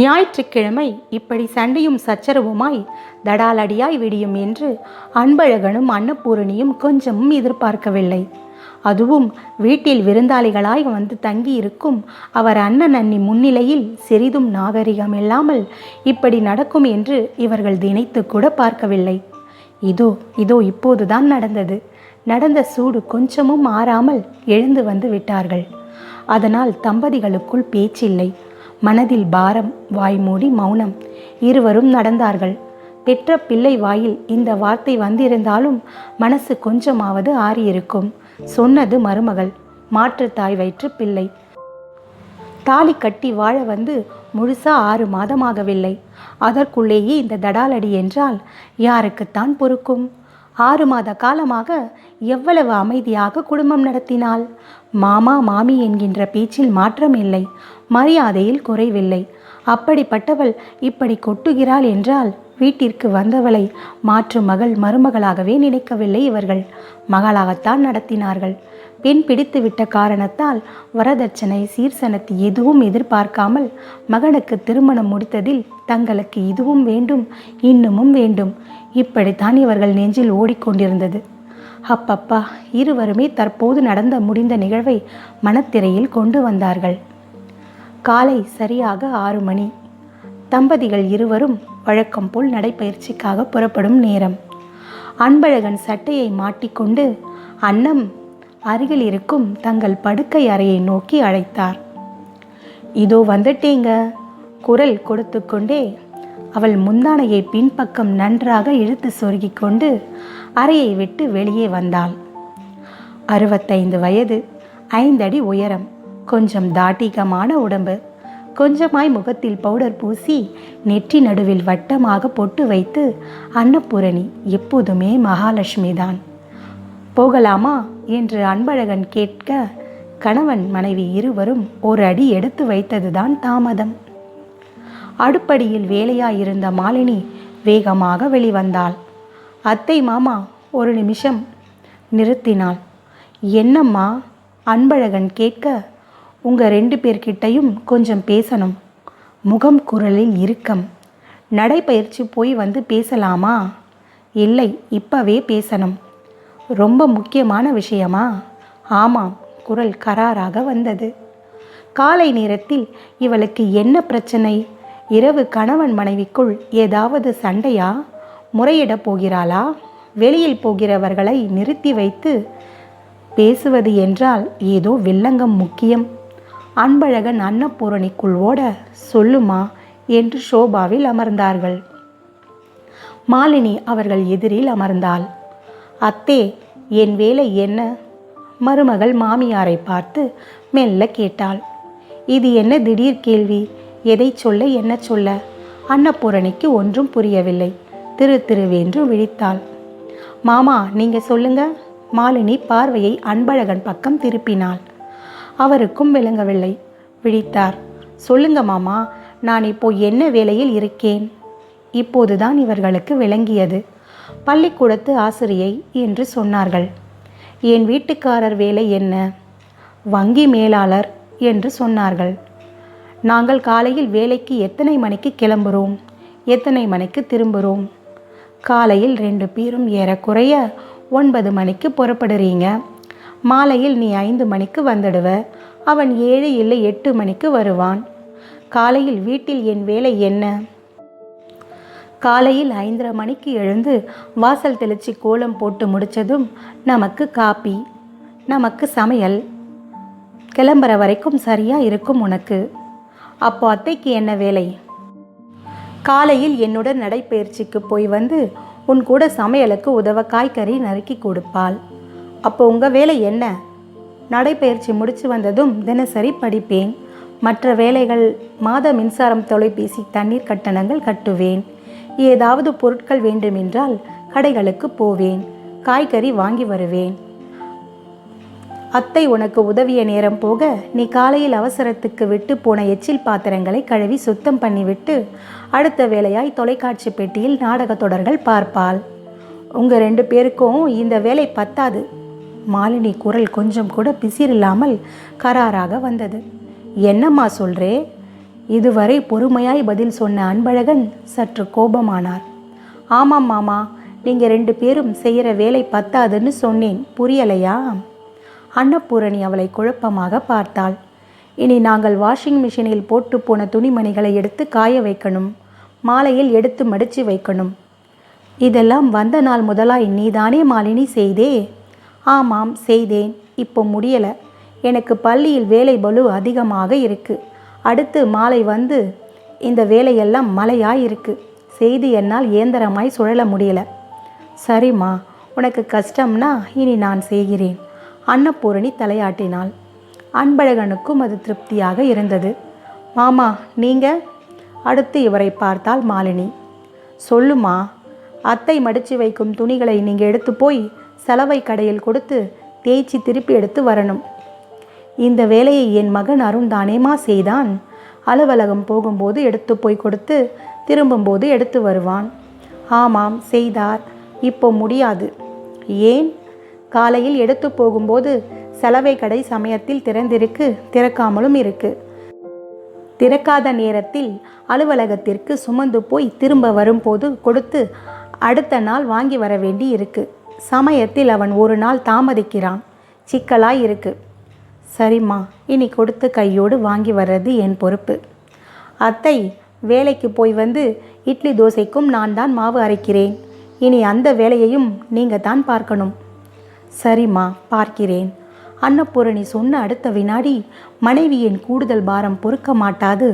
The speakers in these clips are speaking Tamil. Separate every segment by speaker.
Speaker 1: ஞாயிற்றுக்கிழமை இப்படி சண்டையும் சச்சரவுமாய் தடாலடியாய் விடியும் என்று அன்பழகனும் அன்னபூரணியும் கொஞ்சமும் எதிர்பார்க்கவில்லை. அதுவும் வீட்டில் விருந்தாளிகளாய் வந்து தங்கியிருக்கும் அவர் அண்ணன் அண்ணி முன்னிலையில் சிறிதும் நாகரிகம் இல்லாமல் இப்படி நடக்கும் என்று இவர்கள் தினைத்து கூட பார்க்கவில்லை. இதோ இதோ இப்போதுதான் நடந்தது. நடந்த சூடு கொஞ்சமும் மாறாமல் எழுந்து வந்து விட்டார்கள். அதனால் தம்பதிகளுக்குள் பேச்சில்லை. மனதில் பாரம் வாய்மூடி மௌனம் இருவரும் நடந்தார்கள். பெற்ற பிள்ளை வாயில் இந்த வார்த்தை வந்திருந்தாலும் மனசு கொஞ்சமாவது ஆறியிருக்கும் சொன்னது மருமகள். மாற்றுத்தாய் வயிற்று பிள்ளை. தாலி கட்டி வாழ வந்து முழுசா ஆறு மாதமாகவில்லை. அதற்குள்ளேயே இந்த தடாலடி என்றால் யாருக்குத்தான் பொறுக்கும்? ஆறு மாத காலமாக எவ்வளவு அமைதியாக குடும்பம் நடத்தினாள்? மாமா மாமி என்கின்ற பேச்சில் மாற்றம் இல்லை மரியாதையில் குறைவில்லை. அப்படிப்பட்டவள் இப்படி கொட்டுகிறாள் என்றால் வீட்டிற்கு வந்தவளை மாற்று மகள் மருமகளாகவே நினைக்கவில்லை இவர்கள். மகளாகத்தான் நடத்தினார்கள். பெண் பிடித்துவிட்ட காரணத்தால் வரதட்சணை சீர்சனத்து எதுவும் எதிர்பார்க்காமல் மகனுக்கு திருமணம் முடித்ததில் தங்களுக்கு இதுவும் வேண்டும் இன்னமும் வேண்டும். இப்படித்தான் இவர்கள் நெஞ்சில் ஓடிக்கொண்டிருந்தது. அப்பப்பா இருவருமே தற்போது நடந்த முடிந்த நிகழ்வை மனத்திரையில் கொண்டு வந்தார்கள். காலை சரியாக ஆறு மணி. தம்பதிகள் இருவரும் வழக்கம் போல் நடைப்பயிற்சிக்காக புறப்படும் நேரம். அன்பழகன் சட்டையை மாட்டிக்கொண்டு அன்னம் அருகில் இருக்கும் தங்கள் படுக்கை அறையை நோக்கி அழைத்தார். இதோ வந்துட்டேங்க குரல் கொடுத்து கொண்டே அவள் முந்தானையை பின்பக்கம் நன்றாக இழுத்து சொருகி கொண்டு அறையை விட்டு வெளியே வந்தாள். அறுபத்தைந்து வயது ஐந்தடி உயரம். கொஞ்சம் தாட்டிகமான உடம்பு. கொஞ்சமாய் முகத்தில் பவுடர் பூசி நெற்றி நடுவில் வட்டமாக பொட்டு வைத்து அன்னபூரணி எப்போதுமே மகாலட்சுமி தான் போகலாமா? என்று அன்பழகன் கேட்க கணவன் மனைவி இருவரும் ஒரு அடி எடுத்து வைத்ததுதான் தாமதம். அடுப்படியில் வேலையாயிருந்த மாலினி வேகமாக வெளிவந்தாள். அத்தை மாமா ஒரு நிமிஷம் நிறுத்தினாள். என்னம்மா? அன்பழகன் கேட்க உங்கள் ரெண்டு பேர்கிட்டையும் கொஞ்சம் பேசணும். முகம் குரலில் இறுக்கம். நடைப்பயிற்சி போய் வந்து பேசலாமா? இல்லை இப்பவே பேசணும். ரொம்ப முக்கியமான விஷயமா? ஆமாம் குரல் கராராக வந்தது. காலை நேரத்தில் இவளுக்கு என்ன பிரச்சனை? இரவு கணவன் மனைவிக்குள் ஏதாவது சண்டையா? முறையிடப் போகிறாளா? வெளியில் போகிறவர்களை நிறுத்தி வைத்து பேசுவது என்றால் ஏதோ வில்லங்கம் முக்கியம். அன்பழகன் அன்னபூரணிக்குள் ஓட சொல்லுமா என்று ஷோபாவில் அமர்ந்தார்கள். மாலினி அவர்கள் எதிரில் அமர்ந்தாள். அத்தே என் வேலை என்ன? மருமகள் மாமியாரை பார்த்து மெல்ல கேட்டாள். இது என்ன திடீர் கேள்வி? எதை சொல்ல என்ன சொல்ல? அன்னபூரணிக்கு ஒன்றும் புரியவில்லை. திரு திருவென்று விழித்தாள். மாமா நீங்க சொல்லுங்க. மாலினி பார்வையை அன்பழகன் பக்கம் திருப்பினாள். அவருக்கும் விளங்கவில்லை. விழித்தார். சொல்லுங்க மாமா நான் இப்போ என்ன வேலையில் இருக்கேன்? இப்போதுதான் இவர்களுக்கு விளங்கியது. பள்ளிக்கூடத்து ஆசிரியை என்று சொன்னார்கள். என் வீட்டுக்காரர் வேலை என்ன? வங்கி மேலாளர் என்று சொன்னார்கள். நாங்கள் காலையில் வேலைக்கு எத்தனை மணிக்கு கிளம்புறோம்? எத்தனை மணிக்கு திரும்புகிறோம் காலையில் ரெண்டு பேரும் ஏறக்குறைய ஒன்பது மணிக்கு புறப்படுறீங்க. மாலையில் நீ ஐந்து மணிக்கு வந்துடுவ. அவன் ஏழு இல்லை எட்டு மணிக்கு வருவான். காலையில் வீட்டில் என் வேலை என்ன? காலையில் ஐந்தரை மணிக்கு எழுந்து வாசல் தெளிச்சு கோலம் போட்டு முடித்ததும் நமக்கு காப்பி நமக்கு சமையல். கிளம்புற வரைக்கும் சரியாக இருக்கும் உனக்கு. அப்போ அத்தைக்கு என்ன வேலை? காலையில் என்னுடன் நடைப்பயிற்சிக்கு போய் வந்து உன் கூட சமையலுக்கு உதவ காய்கறி நறுக்கி கொடுப்பாள். அப்போ உங்கள் வேலை என்ன? நடைப்பயிற்சி முடித்து வந்ததும் தினசரி படிப்பேன். மற்ற வேலைகள் மாத மின்சாரம் தொலைபேசி தண்ணீர் கட்டணங்கள் கட்டுவேன். ஏதாவது பொருட்கள் வேண்டுமென்றால் கடைகளுக்கு போவேன். காய்கறி வாங்கி வருவேன். அத்தை உனக்கு உதவிய நேரம் போக நீ காலையில் அவசரத்துக்கு விட்டு போன எச்சில் பாத்திரங்களை கழுவி சுத்தம் பண்ணிவிட்டு அடுத்த வேலையாய் தொலைக்காட்சி பெட்டியில் நாடக தொடர்கள் பார்ப்பாள். உங்கள் ரெண்டு பேருக்கும் இந்த வேலை பத்தாது. மாலினி குரல் கொஞ்சம் கூட பிசிறில்லாமல் கராராக வந்தது. என்னம்மா சொல்றே? இதுவரை பொறுமையாய் பதில் சொன்ன அன்பழகன் சற்று கோபமானார். ஆமாம் மாமா நீங்கள் ரெண்டு பேரும் செய்கிற வேலை பத்தாதுன்னு சொன்னேன் புரியலையா? அன்னபூரணி அவளை குழப்பமாக பார்த்தாள். இனி நாங்கள் வாஷிங் மிஷினில் போட்டு போன துணிமணிகளை எடுத்து காய வைக்கணும் மாலையில் எடுத்து மடித்து வைக்கணும். இதெல்லாம் வந்த நாள் முதலாய் நீதானே மாலினி செய்தே? ஆமாம் செய்தேன். இப்போ முடியலை. எனக்கு பள்ளியில் வேலை பளு அதிகமாக இருக்கு. அடுத்து மாலை வந்து இந்த வேலையெல்லாம் மழையாய் இருக்குது செய்து என்னால் இயந்திரமாய் சுழல முடியல. சரிம்மா உனக்கு கஷ்டம்னா இனி நான் செய்கிறேன். அன்னபூரணி தலையாட்டினாள். அன்பழகனுக்கும் அது திருப்தியாக இருந்தது. மாமா நீங்க? அடுத்து இவரை பார்த்தால் மாலினி. சொல்லுமா அத்தை மடித்து வைக்கும் துணிகளை நீங்கள் எடுத்து போய் சலவை கடையில் கொடுத்து தேய்ச்சி திருப்பி எடுத்து வரணும். இந்த வேலையை என் மகன் அருண் தானேமா செய்தான். அலுவலகம் போகும்போது எடுத்து போய் கொடுத்து திரும்பும்போது எடுத்து வருவான். ஆமாம் செய்தார். இப்போ முடியாது. ஏன்? காலையில் எடுத்து போகும்போது சலவை கடை சமயத்தில் திறந்திருக்கு திறக்காமலும் இருக்கு. திறக்காத நேரத்தில் அலுவலகத்திற்கு சுமந்து போய் திரும்ப வரும்போது கொடுத்து அடுத்த நாள் வாங்கி வர வேண்டி இருக்குது சமயத்தில் அவன் ஒரு நாள் தாமதிக்கிறான். சிக்கலாய் இருக்கு. சரிம்மா இனி கொடுத்து கையோடு வாங்கி வர்றது என் பொறுப்பு. அத்தை வேலைக்கு போய் வந்து இட்லி தோசைக்கும் நான் தான் மாவு அரைக்கிறேன். இனி அந்த வேலையையும் நீங்கள் தான் பார்க்கணும். சரிம்மா பார்க்கிறேன். அன்னபூரணி சொன்ன அடுத்த வினாடி மனைவியின் கூடுதல் பாரம் பொறுக்க மாட்டாது.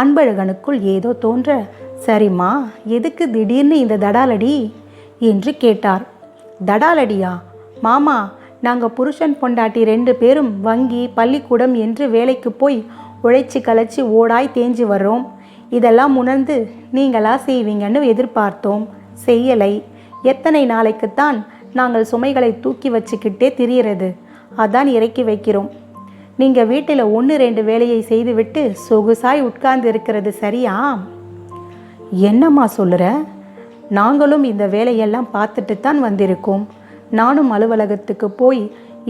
Speaker 1: அன்பழகனுக்குள் ஏதோ தோன்ற சரிம்மா எதுக்கு திடீர்னு இந்த தடாலடி? என்று கேட்டார். தடாலடியா? மாமா நாங்கள் புருஷன் பொண்டாட்டி ரெண்டு பேரும் வங்கி பள்ளிக்கூடம் என்று வேலைக்கு போய் உழைச்சி களைச்சி ஓடாய் தேஞ்சு வர்றோம். இதெல்லாம் உணர்ந்து நீங்களா செய்வீங்கன்னு எதிர்பார்த்தோம். செய்யலை. எத்தனை நாளைக்குத்தான் நாங்கள் சுமைகளை தூக்கி வச்சுக்கிட்டே திரியிறது. அதான் இறக்கி வைக்கிறோம். நீங்கள் வீட்டில் ஒன்று ரெண்டு வேலையை செய்துவிட்டு சொகுசாய் உட்கார்ந்து இருக்கிறது சரியா? என்னம்மா சொல்லுற? நாங்களும் இந்த வேலையெல்லாம் பார்த்துட்டு தான் வந்திருக்கோம். நானும் அலுவலகத்துக்கு போய்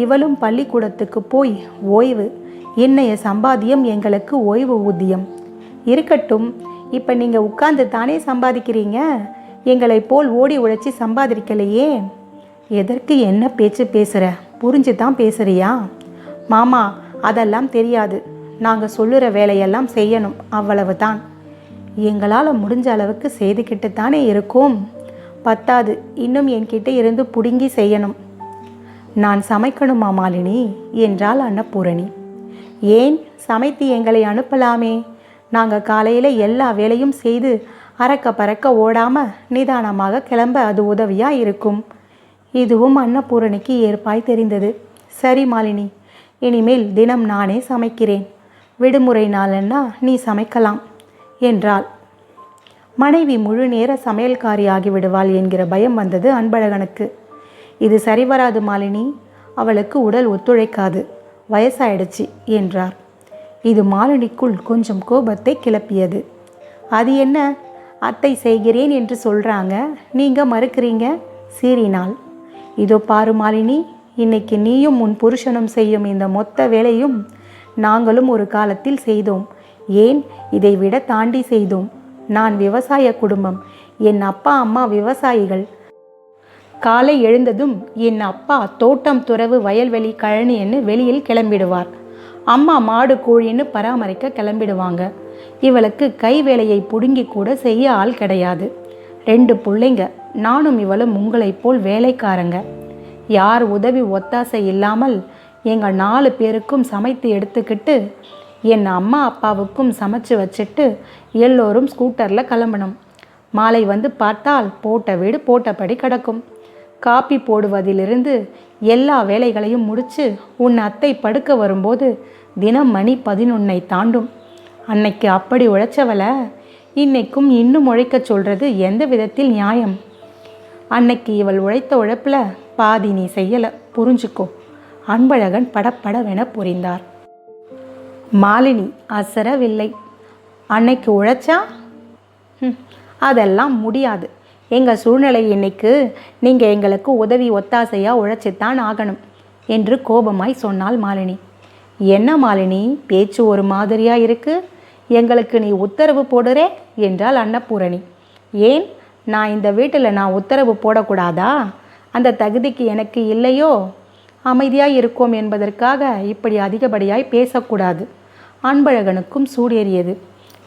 Speaker 1: இவளும் பள்ளிக்கூடத்துக்கு போய் ஓய்வு. இன்னைய சம்பாத்தியம் எங்களுக்கு ஓய்வு ஊதியம். இருக்கட்டும் இப்போ நீங்கள் உட்கார்ந்து தானே சம்பாதிக்கிறீங்க? எங்களை போல் ஓடி உழைச்சி சம்பாதிக்கலையே? எதற்கு என்ன பேச்சு பேசுகிற புரிஞ்சு தான் பேசுறியா? மாமா அதெல்லாம் தெரியாது. நாங்கள் சொல்லுற வேலையெல்லாம் செய்யணும் அவ்வளவு தான் எங்களால் முடிஞ்ச அளவுக்கு செய்துக்கிட்டு தானே இருக்கோம். பத்தாது இன்னும் என்கிட்ட இருந்து புடுங்கி செய்யணும். நான் சமைக்கணுமா மாலினி? என்றாள் அன்னபூரணி. ஏன்? சமைத்து எங்களை அனுப்பலாமே. நாங்கள் காலையில் எல்லா வேலையும் செய்து அறக்க பறக்க ஓடாம நிதானமாக கிளம்ப அது உதவியாக இருக்கும். இதுவும் அன்னபூரணிக்கு ஏற்பாய் தெரிந்தது. சரி மாலினி இனிமேல் தினம் நானே சமைக்கிறேன். விடுமுறை நாளன்னா நீ சமைக்கலாம். என்றாள். மனைவி முழு நேர சமையல்காரி ஆகிவிடுவாள் என்கிற பயம் வந்தது அன்பழகனுக்கு. இது சரிவராது மாலினி. அவளுக்கு உடல் ஒத்துழைக்காது. வயசாயிடுச்சு என்றார். இது மாலினிக்குள் கொஞ்சம் கோபத்தை கிளப்பியது. அது என்ன? அத்தை செய்கிறேன் என்று சொல்கிறாங்க நீங்கள் மறுக்கிறீங்க? சீறினாள். இதோ பாரு மாலினி. இன்னைக்கு நீயும் உன் புருஷனும் செய்யும் இந்த மொத்த வேலையும் நாங்களும் ஒரு காலத்தில் செய்தோம். ஏன் இதை விட தாண்டி செய்தோம்? நான் விவசாய குடும்பம். என் அப்பா அம்மா விவசாயிகள். காலை எழுந்ததும் என் அப்பா தோட்டம் துறவு வயல்வெளி கழனின்னு வெளியில் கிளம்பிடுவார். அம்மா மாடு கோழின்னு பராமரிக்க கிளம்பிடுவாங்க. இவளுக்கு கை வேலையை புடுங்கி கூட செய்ய ஆள் கிடையாது. ரெண்டு பிள்ளைங்க நானும் இவளும் உங்களைப் போல் வேலைக்காரங்க. யார் உதவி ஒத்தாசை இல்லாமல் எங்கள் நாலு பேருக்கும் சமைத்து எடுத்துக்கிட்டு என் அம்மா அப்பாவுக்கும் சமைச்சு வச்சுட்டு எல்லோரும் ஸ்கூட்டரில் கிளம்பணும். மாலை வந்து பார்த்தால் போட்ட வீடு போட்டபடி கிடக்கும். காப்பி போடுவதிலிருந்து எல்லா வேலைகளையும் முடித்து உன் அத்தை படுக்க வரும்போது தினம் மணி பதினொன்னை தாண்டும். அன்னைக்கு அப்படி உழைச்சவள இன்னைக்கும் இன்னும் உழைக்க சொல்கிறது எந்த விதத்தில் நியாயம்? அன்னைக்கு இவள் உழைத்த உழைப்பில் பாதி நீ செய்யலை புரிஞ்சுக்கோ. அன்பழகன் படப்படவென புரிந்தார். மாலினி அசரவில்லை. அன்னைக்கு உழைச்சா? அதெல்லாம் முடியாது. எங்கள் சூழ்நிலை இன்னைக்கு நீங்கள் எங்களுக்கு உதவி ஒத்தாசையாக உழைச்சித்தான் ஆகணும் என்று கோபமாய் சொன்னாள் மாலினி. என்ன மாலினி பேச்சு ஒரு மாதிரியா இருக்கு? எங்களுக்கு நீ உத்தரவு போடுறே என்றாள் அன்னபூரணி. ஏன்? நான் இந்த வீட்டில் நான் உத்தரவு போடக்கூடாதா? அந்த தகுதிக்கு எனக்கு இல்லையோ? அமைதியாய் இருக்கோம் என்பதற்காக இப்படி அதிகப்படியாய் பேசக்கூடாது. அன்பழகனுக்கும் சூடேறியது.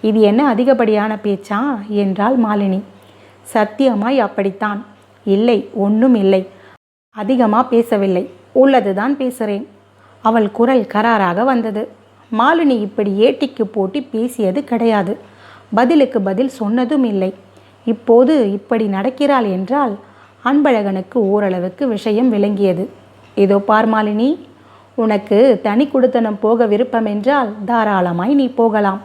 Speaker 1: இது என்ன அதிகப்படியான பேச்சா? என்றாள் மாலினி. சத்தியமாய் அப்படித்தான். இல்லை ஒன்றும் இல்லை. அதிகமாக பேசவில்லை. உள்ளதுதான் பேசுகிறேன் அவள் குரல் கராராக வந்தது. மாலினி இப்படி ஏட்டிக்கு போட்டி பேசியது கிடையாது. பதிலுக்கு பதில் சொன்னதும் இல்லை. இப்போது இப்படி நடக்கிறாள் என்றால் அன்பழகனுக்கு ஓரளவுக்கு விஷயம் விளங்கியது. இதோ பார் மாலினி. உனக்கு தனி குடுத்தனம் போக விருப்பம் என்றால் தாராளமாய் நீ போகலாம்.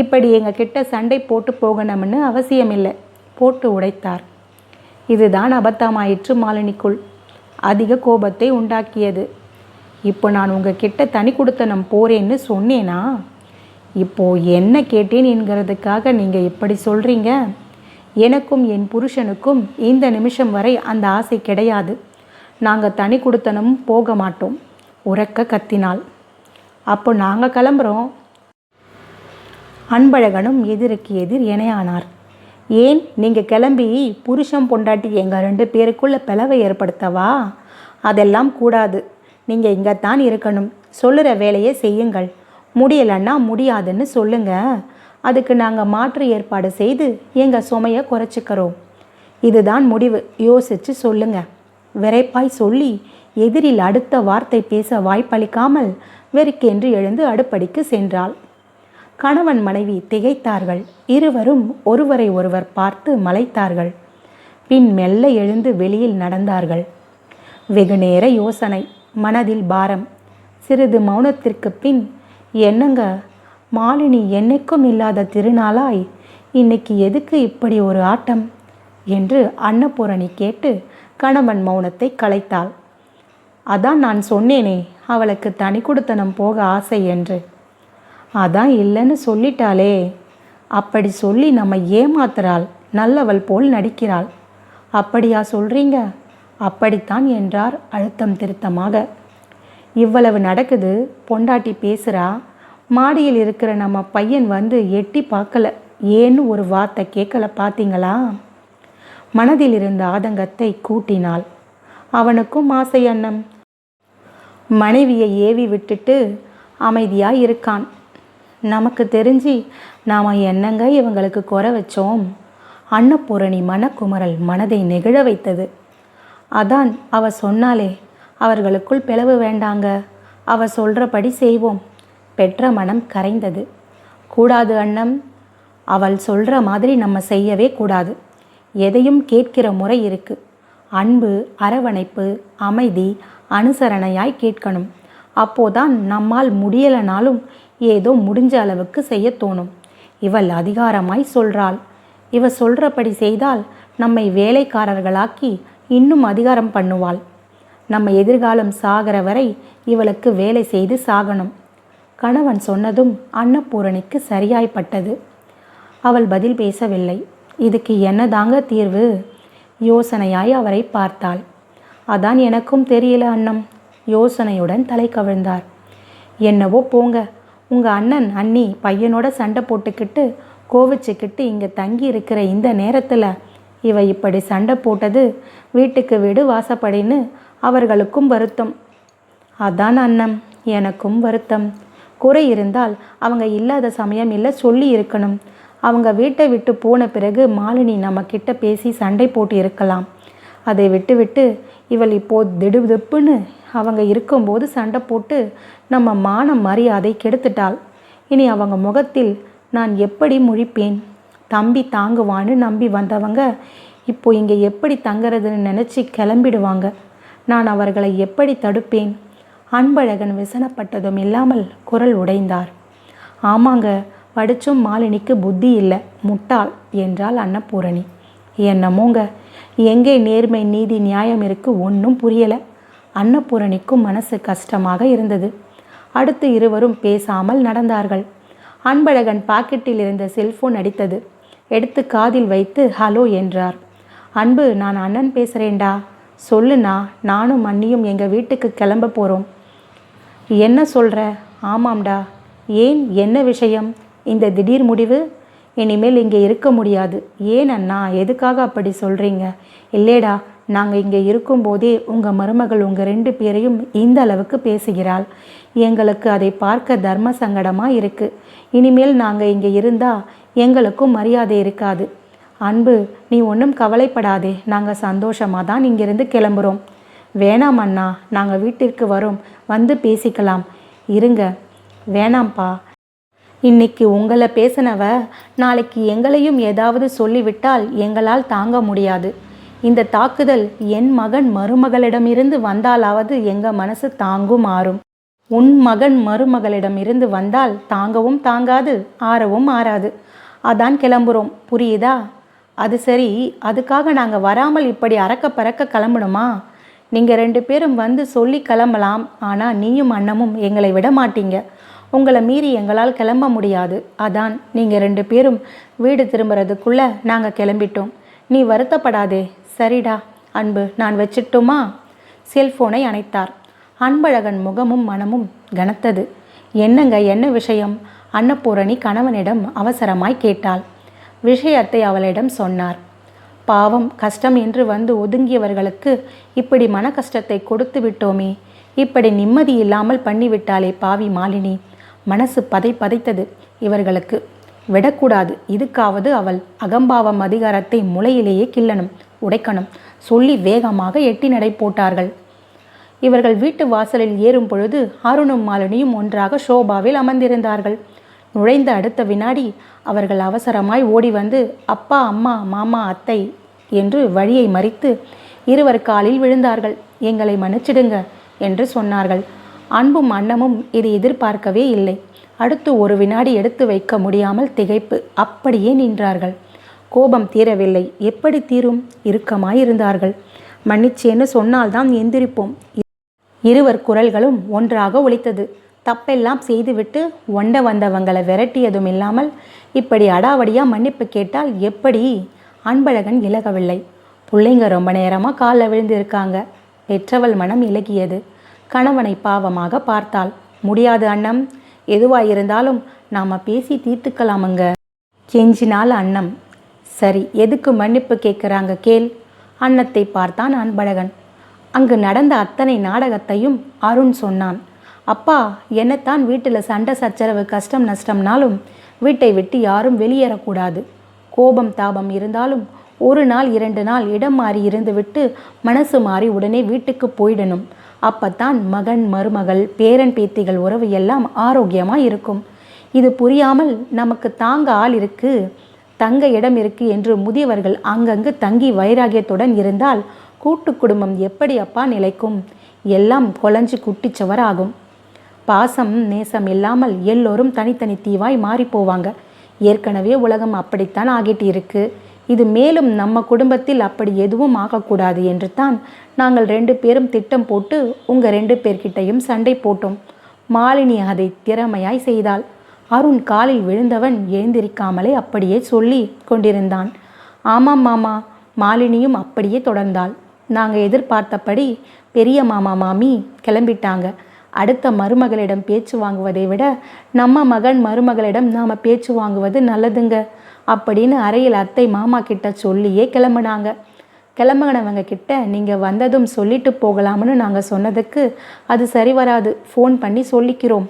Speaker 1: இப்படி எங்கள் கிட்ட சண்டை போட்டு போகணும்னு அவசியமில்லை. போட்டு உடைத்தார். இதுதான் அபத்தமாயிற்று மாலினிக்குள். அதிக கோபத்தை உண்டாக்கியது. இப்போ நான் உங்ககிட்ட தனி குடுத்தனம் போறேன்னு சொன்னேனா? இப்போ என்ன கேட்டேன் என்கிறதுக்காக நீங்கள் இப்படி சொல்கிறீங்க எனக்கும் என் புருஷனுக்கும் இந்த நிமிஷம் வரை அந்த ஆசை கிடையாது. நாங்கள் தனி குடுத்தனம் போக மாட்டோம். உறக்க கத்தினாள். அப்போ நாங்கள் கிளம்புறோம். அன்பழகனும் எதிருக்கு எதிர் இணையானார். ஏன் நீங்கள் கிளம்பி புருஷன் பொண்டாட்டி எங்கள் ரெண்டு பேருக்குள்ள பிளவை ஏற்படுத்தவா? அதெல்லாம் கூடாது. நீங்கள் இங்கே தான் இருக்கணும். சொல்லுற வேலையை செய்யுங்கள். முடியலைன்னா முடியாதுன்னு சொல்லுங்க. அதுக்கு நாங்கள் மாற்று ஏற்பாடு செய்து எங்கள் சுமையை குறைச்சிக்கிறோம். இதுதான் முடிவு. யோசிச்சு சொல்லுங்க. விரைப்பாய் சொல்லி எதிரில் அடுத்த வார்த்தை பேச வாய்ப்பளிக்காமல் வெறுக்கென்று எழுந்து அடுப்படிக்கு சென்றாள். கணவன் மனைவி திகைத்தார்கள். இருவரும் ஒருவரை ஒருவர் பார்த்து மலைத்தார்கள். பின் மெல்ல எழுந்து வெளியில் நடந்தார்கள். வெகுநேர யோசனை மனதில் பாரம். சிறிது மௌனத்திற்கு பின் என்னங்க மாலினி என்னைக்கும் இல்லாத திருநாளாய் இன்னைக்கு எதுக்கு இப்படி ஒரு ஆட்டம்? என்று அன்னபூரணி கேட்டு கணவன் மௌனத்தை கலைத்தாள். அதான் நான் சொன்னேனே அவளுக்கு தனி குடுத்தனம் போக ஆசை என்று. அதான் இல்லைன்னு சொல்லிட்டாளே. அப்படி சொல்லி நம்ம ஏமாத்துறாள் நல்லவள் போல் நடிக்கிறாள். அப்படியா சொல்கிறீங்க அப்படித்தான் என்றார் அழுத்தம் திருத்தமாக. இவ்வளவு நடக்குது பொண்டாட்டி பேசுகிறா மாடியில் இருக்கிற நம்ம பையன் வந்து எட்டி பார்க்கல ஏன்னு ஒரு வார்த்தை கேட்கல பார்த்தீங்களா மனதில் இருந்த ஆதங்கத்தை கூட்டினாள். அவனுக்கும் ஆசை அண்ணம் மனைவியை ஏவி விட்டுட்டு அமைதியாக இருக்கான் நமக்கு தெரிஞ்சு நாம் என்னங்க இவங்களுக்கு குறை வச்சோம்? அன்னபூரணி மனக்குமரல் மனதை நெகிழ வைத்தது. அதான் அவ சொன்னாலே அவர்களுக்குள் பிளவு வேண்டாங்க. அவ சொல்கிறபடி செய்வோம். பெற்ற மனம் கரைந்தது. கூடாது அண்ணம் அவள் சொல்கிற மாதிரி நம்ம செய்யவே கூடாது. எதையும் கேட்கிற முறை இருக்கு. அன்பு அரவணைப்பு அமைதி அனுசரணையாய் கேட்கணும். அப்போதான் நம்மால் முடியலனாலும் ஏதோ முடிஞ்ச அளவுக்கு செய்ய தோணும். இவள் அதிகாரமாய் சொல்றாள். இவ சொல்றபடி செய்தால் நம்மை வேலைக்காரர்களாக்கி இன்னும் அதிகாரம் பண்ணுவாள். நம்ம எதிர்காலம் சாகிற வரை இவளுக்கு வேலை செய்து சாகணும். கணவன் சொன்னதும் அன்னபூரணிக்கு சரியாய்ப்பட்டது. அவள் பதில் பேசவில்லை. இதுக்கு என்னதாங்க தீர்வு? யோசனையாய் அவரை பார்த்தாள். அதான் எனக்கும் தெரியல அண்ணம். யோசனையுடன் தலை கவிழ்ந்தார். என்னவோ போங்க. உங்கள் அண்ணன் அண்ணி பையனோட சண்டை போட்டுக்கிட்டு கோவிச்சுக்கிட்டு இங்கே தங்கி இருக்கிற இந்த நேரத்தில் இவ இப்படி சண்டை போட்டது வீட்டுக்கு வீடு வாசப்படின்னு அவர்களுக்கும் வருத்தம். அதான் அண்ணம் எனக்கும் வருத்தம். குறை இருந்தால் அவங்க இல்லாத சமயம் இல்லை சொல்லி இருக்கணும். அவங்க வீட்டை விட்டு போன பிறகு மாலினி நம்ம கிட்ட பேசி சண்டை போட்டு இருக்கலாம். அதை விட்டுவிட்டு இவள் இப்போ திடுதிப்புன்னு அவங்க இருக்கும்போது சண்டை போட்டு நம்ம மான மரியாதை கெடுத்துட்டாள். இனி அவங்க முகத்தில் நான் எப்படி முழிப்பேன்? தம்பி தாங்குவான்னு நம்பி வந்தவங்க இப்போ இங்கே எப்படி தங்குறதுன்னு நினச்சி கிளம்பிடுவாங்க. நான் அவர்களை எப்படி தடுப்பேன்? அன்பழகன் விசனப்பட்டதும் இல்லாமல் குரல் உடைந்தார். ஆமாங்க படிச்சும் மாலினிக்கு புத்தி இல்லை. முட்டாள் என்றாள் அன்னபூரணி. என்னமோங்க எங்கே நேர்மை நீதி நியாயம் இருக்கு ஒன்றும் புரியலை. அன்னபூரணிக்கும் மனசு கஷ்டமாக இருந்தது. அடுத்து இருவரும் பேசாமல் நடந்தார்கள். அன்பழகன் பாக்கெட்டில் இருந்த செல்போன் அடித்தது. எடுத்து காதில் வைத்து ஹலோ என்றார். அன்பு நான் அண்ணன் பேசுகிறேன்டா சொல்லுண்ணா நானும் அண்ணியும் எங்கள் வீட்டுக்கு கிளம்ப போகிறோம் என்ன சொல்கிற ஆமாம்டா. ஏன்? என்ன விஷயம்? இந்த திடீர் முடிவு இனிமேல் இங்கே இருக்க முடியாது. ஏன் அண்ணா? எதுக்காக அப்படி சொல்கிறீங்க இல்லேடா நாங்கள் இங்கே இருக்கும்போதே உங்கள் மருமகள் உங்கள் ரெண்டு பேரையும் இந்த அளவுக்கு பேசுகிறாள். எங்களுக்கு அதை பார்க்க தர்ம சங்கடமாக இருக்குது இனிமேல் நாங்கள் இங்கே இருந்தால் எங்களுக்கும் மரியாதை இருக்காது. அன்பு நீ ஒன்றும் கவலைப்படாதே. நாங்கள் சந்தோஷமாக தான் இங்கிருந்து கிளம்புறோம். வேணாம் அண்ணா நாங்கள் வீட்டிற்கு வரோம். வந்து பேசிக்கலாம். இருங்க. வேணாம்ப்பா. இன்னைக்கு உங்களை பேசினவ நாளைக்கு எங்களையும் ஏதாவது சொல்லிவிட்டால் எங்களால் தாங்க முடியாது. இந்த தாக்குதல் என் மகன் மருமகளிடமிருந்து வந்தாலாவது எங்க மனசு தாங்கும் ஆறும் உன் மகன் மருமகளிடமிருந்து வந்தால் தாங்கவும் தாங்காது ஆறவும் ஆறாது. அதான் கிளம்புறோம். புரியுதா? அது சரி. அதுக்காக நாங்கள் வராமல் இப்படி அறக்க பறக்க கிளம்பணுமா? நீங்கள் ரெண்டு பேரும் வந்து சொல்லி கிளம்பலாம். ஆனால் நீயும் அண்ணமும் எங்களை விட மாட்டீங்க. உங்களை மீறி எங்களால் கிளம்ப முடியாது. அதான் நீங்கள் ரெண்டு பேரும் வீடு திரும்புறதுக்குள்ளே நாங்கள் கிளம்பிட்டோம். நீ வருத்தப்படாதே. சரிடா அன்பு நான் வச்சிட்டுமா? செல்போனை அணைத்தார். அன்பழகன் முகமும் மனமும் கனத்தது. என்னங்க என்ன விஷயம்? அன்னபூரணி கணவனிடம் அவசரமாய் கேட்டாள். விஷயத்தை அவளிடம் சொன்னார். பாவம் கஷ்டம் என்று வந்து ஒதுங்கியவர்களுக்கு இப்படி மன கஷ்டத்தை கொடுத்து விட்டோமே. இப்படி நிம்மதி இல்லாமல் பண்ணிவிட்டாளே பாவி மாலினி. மனசு பதை பதைத்தது. இவர்களுக்கு விடக்கூடாது. இதுக்காவது அவள் அகம்பாவம் அதிகாரத்தை முளையிலேயே கிள்ளணும் உடைக்கணும். சொல்லி வேகமாக எட்டி நடை போட்டார்கள். இவர்கள் வீட்டு வாசலில் ஏறும் பொழுது அருணும் மாலினியும் ஒன்றாக ஷோபாவில் அமர்ந்திருந்தார்கள். நுழைந்த அடுத்த வினாடி அவர்கள் அவசரமாய் ஓடி வந்து அப்பா அம்மா மாமா அத்தை என்று வழியை மறித்து இருவர் காலில் விழுந்தார்கள். எங்களை மன்னிச்சிடுங்க என்று சொன்னார்கள். அன்பும் அன்னமும் இதை எதிர்பார்க்கவே இல்லை. அடுத்து ஒரு வினாடி எடுத்து வைக்க முடியாமல் திகைப்பு. அப்படியே நின்றார்கள். கோபம் தீரவில்லை. எப்படி தீரும்? இறுக்கமாய் இருந்தார்கள் மன்னிச்சேன்னு சொன்னால்தான் எந்திரிப்போம். இருவர் குரல்களும் ஒன்றாக ஒழித்தது தப்பெல்லாம் செய்துவிட்டு ஒண்ட வந்தவங்களை விரட்டியதும் இல்லாமல் இப்படி அடாவடியாக மன்னிப்பு கேட்டால் எப்படி? அன்பழகன் இலகவில்லை. பிள்ளைங்க ரொம்ப நேரமாக காலில் விழுந்து இருக்காங்க பெற்றவள் மனம் இலகியது. கணவனை பாவமாக பார்த்தாள். முடியாது அண்ணம். எதுவாயிருந்தாலும் நாம் பேசி தீர்த்துக்கலாமுங்க. கெஞ்சினால் அன்னம் சரி எதுக்கு மன்னிப்பு கேட்குறாங்க கேள். அன்னத்தை பார்த்தான் அன்பழகன். அங்கு நடந்த அத்தனை நாடகத்தையும் அருண் சொன்னான். அப்பா என்னத்தான் வீட்டில் சண்டை சச்சரவு கஷ்டம் நஷ்டம்னாலும் வீட்டை விட்டு யாரும் வெளியேறக்கூடாது. கோபம் தாபம் இருந்தாலும் ஒரு நாள் இரண்டு நாள் இடம் மாறி இருந்துவிட்டு மனசு மாறி உடனே வீட்டுக்கு போயிடணும். அப்பத்தான் மகன் மருமகள் பேரன் பேத்திகள் உறவு எல்லாம் ஆரோக்கியமாக இருக்கும். இது புரியாமல் நமக்கு தாங்க ஆள் இருக்கு தங்க இடம் இருக்கு என்று முதியவர்கள் அங்கங்கு தங்கி வைராகியத்துடன் இருந்தால் கூட்டு குடும்பம் எப்படி அப்பா நிலைக்கும்? எல்லாம் கொலைஞ்சு குட்டிச்சவராகும். பாசம் நேசம் இல்லாமல் எல்லோரும் தனித்தனி தீவாய் மாறி போவாங்க. ஏற்கனவே உலகம் அப்படித்தான் ஆகிட்டு இருக்கு. இது மேலும் நம்ம குடும்பத்தில் அப்படி எதுவும் ஆகக்கூடாது என்று தான் நாங்கள் ரெண்டு பேரும் திட்டம் போட்டு உங்கள் ரெண்டு பேர்கிட்டையும் சண்டை போட்டோம். மாலினி அதை திறமையாய் செய்தாள். அருண் காலில் விழுந்தவன் எழுந்திருக்காமலே அப்படியே சொல்லி கொண்டிருந்தான். ஆமாம் மாமா மாலினியும் அப்படியே தொடர்ந்தாள். நாங்கள் எதிர்பார்த்தபடி பெரிய மாமா மாமி கிளம்பிட்டாங்க. அடுத்த மருமகளிடம் பேச்சு வாங்குவதை விட நம்ம மகன் மருமகளிடம் நாம் பேச்சு வாங்குவது நல்லதுங்க. அப்படின்னு அறையில் அத்தை மாமா கிட்ட சொல்லியே கிளம்புனாங்க. கிளம்புனவங்க கிட்ட நீங்கள் வந்ததும் சொல்லிட்டு போகலாம்னு நாங்கள் சொன்னதுக்கு அது சரி வராது ஃபோன் பண்ணி சொல்லிக்கிறோம்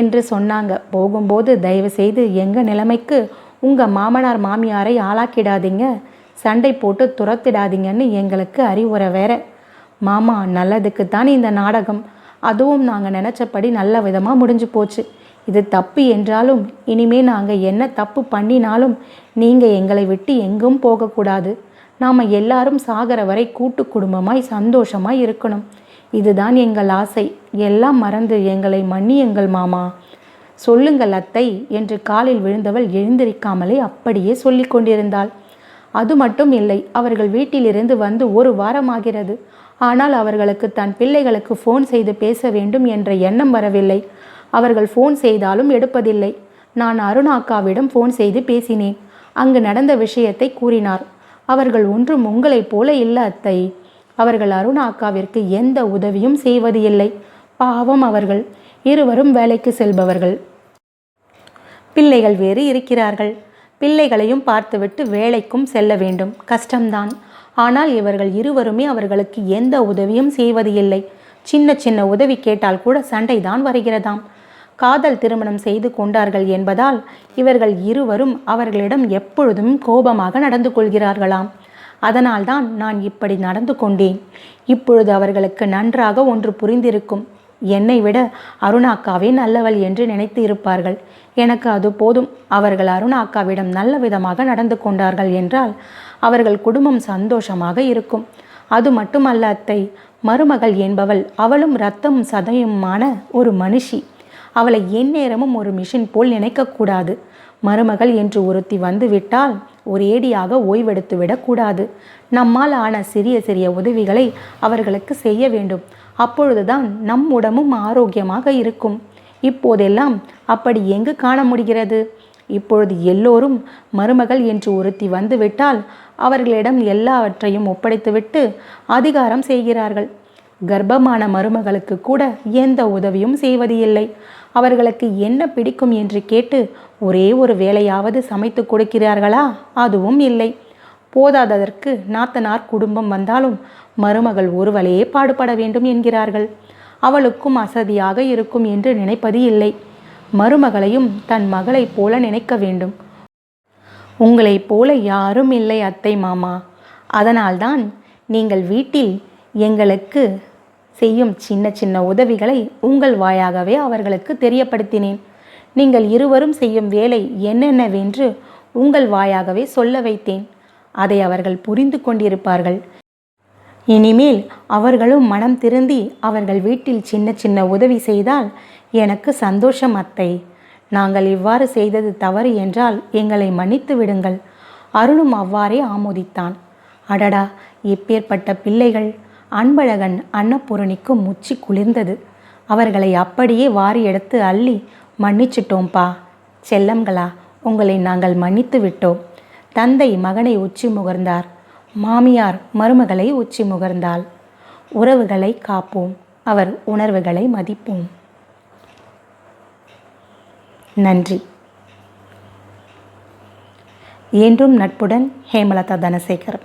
Speaker 1: என்று சொன்னாங்க. போகும்போது தயவு செய்து எங்கள் நிலைமைக்கு உங்கள் மாமனார் மாமியாரை ஆளாக்கிடாதீங்க சண்டை போட்டு துரத்திடாதீங்கன்னு எங்களுக்கு அறிவுரை வேற. மாமா நல்லதுக்கு தான் இந்த நாடகம் அதுவும் நாங்கள் நினச்சபடி நல்ல விதமாக முடிஞ்சு போச்சு. இது தப்பு என்றாலும் இனிமே நாங்கள் என்ன தப்பு பண்ணினாலும் நீங்கள் எங்களை விட்டு எங்கும் போகக்கூடாது. நாம் எல்லாரும் சாகர வரை கூட்டு குடும்பமாய் சந்தோஷமாய் இருக்கணும். இதுதான் எங்கள் ஆசை. எல்லாம் மறந்து எங்களை மன்னியுங்கள் மாமா. சொல்லுங்கள் அத்தை என்று காலில் விழுந்தவள் எழுந்திருக்காமலே அப்படியே சொல்லி கொண்டிருந்தாள். அது மட்டும் இல்லை அவர்கள் வீட்டிலிருந்து வந்து ஒரு வாரமாகிறது. ஆனால் அவர்களுக்கு தன் பிள்ளைகளுக்கு ஃபோன் செய்து பேச வேண்டும் என்ற எண்ணம் வரவில்லை. அவர்கள் ஃபோன் செய்தாலும் எடுப்பதில்லை. நான் அருணாக்காவிடம் ஃபோன் செய்து பேசினேன். அங்கு நடந்த விஷயத்தை கூறினார். அவர்கள் ஒன்றும் உங்களைப் போல இல்லை அத்தை. அவர்கள் அருணாக்காவிற்கு எந்த உதவியும் செய்வது இல்லை. பாவம் அவர்கள். இருவரும் வேலைக்கு செல்பவர்கள். பிள்ளைகள் வேறு இருக்கிறார்கள். பிள்ளைகளையும் பார்த்துவிட்டு வேலைக்கும் செல்ல வேண்டும். கஷ்டம்தான். ஆனால் இவர்கள் இருவருமே அவர்களுக்கு எந்த உதவியும் செய்வது இல்லை. சின்ன சின்ன உதவி கேட்டால் கூட சண்டைதான் வருகிறதாம். காதல் திருமணம் செய்து கொண்டார்கள் என்பதால் இவர்கள் இருவரும் அவர்களிடம் எப்பொழுதும் கோபமாக நடந்து கொள்கிறார்களாம். அதனால்தான் நான் இப்படி நடந்து கொண்டேன். இப்பொழுது அவர்களுக்கு நன்றாக ஒன்று புரிந்திருக்கும். என்னை விட அருணாக்காவே நல்லவள் என்று நினைத்து இருப்பார்கள். எனக்கு அது போதும். அவர்கள் அருணாக்காவிடம் நல்ல விதமாக நடந்து கொண்டார்கள் என்றால் அவர்கள் குடும்பம் சந்தோஷமாக இருக்கும். அது மட்டுமல்ல அத்தை மருமகள் என்பவள் அவளும் ரத்தமும் சதையுமான ஒரு மனுஷி. அவளை எந்நேரமும் ஒரு மிஷின் போல் நினைக்கக்கூடாது. மருமகள் என்று ஒருத்தி வந்துவிட்டால் ஒரேடியாக ஓய்வெடுத்து விடக்கூடாது. நம்மால் ஆன சிறிய சிறிய உதவிகளை அவர்களுக்கு செய்ய வேண்டும். அப்பொழுதுதான் நம் உடம்பும் ஆரோக்கியமாக இருக்கும். இப்போதெல்லாம் அப்படி எங்கு காண முடிகிறது? இப்பொழுது எல்லோரும் மருமகள் என்று ஒருத்தி வந்துவிட்டால் அவர்களிடம் எல்லாவற்றையும் ஒப்படைத்துவிட்டு அதிகாரம் செய்கிறார்கள். கர்ப்பமான மருமகளுக்கு கூட எந்த உதவியும் செய்வது இல்லை அவர்களுக்கு என்ன பிடிக்கும் என்று கேட்டு ஒரே ஒரு வேலையாவது சமைத்து கொடுக்கிறார்களா? அதுவும் இல்லை. போதாததற்கு நாத்தனார் குடும்பம் வந்தாலும் மருமகள் ஒருவளே பாடுபட வேண்டும் என்கிறார்கள். அவளுக்கும் அசதியாக இருக்கும் என்று நினைப்பது இல்லை. மருமகளையும் தன் மகளைப் போல நினைக்க வேண்டும். உங்களைப் போல யாரும் இல்லை அத்தை மாமா. அதனால்தான் நீங்கள் வீட்டில் எங்களுக்கு செய்யும் சின்ன சின்ன உதவிகளை உங்கள் வாயாகவே அவர்களுக்கு தெரியப்படுத்தினேன். நீங்கள் இருவரும் செய்யும் வேலை என்னென்னவென்று உங்கள் வாயாகவே சொல்ல வைத்தேன். அதை அவர்கள் புரிந்து கொண்டிருப்பார்கள். இனிமேல் அவர்களும் மனம் திருந்தி அவர்கள் வீட்டில் சின்ன சின்ன உதவி செய்தால் எனக்கு சந்தோஷம் அத்தை. நாங்கள் இவ்வாறு செய்தது தவறு என்றால் எங்களை மன்னித்து விடுங்கள். அருணும் அவ்வாறே ஆமோதித்தான். அடடா! எப்பேற்பட்ட பிள்ளைகள் அன்பழகன் அன்னபூரணிக்கும் முச்சி குளிர்ந்தது. அவர்களை அப்படியே வாரி எடுத்து அள்ளி மன்னிச்சிட்டோம்பா செல்லம்களா உங்களை நாங்கள் மன்னித்து விட்டோம். தந்தை மகனை உச்சி முகர்ந்தார். மாமியார் மருமகளை உச்சி முகர்ந்தாள். உறவுகளை காப்போம். அவர் உணர்வுகளை மதிப்போம். நன்றி. என்றும் நட்புடன் ஹேமலதா தனசேகர்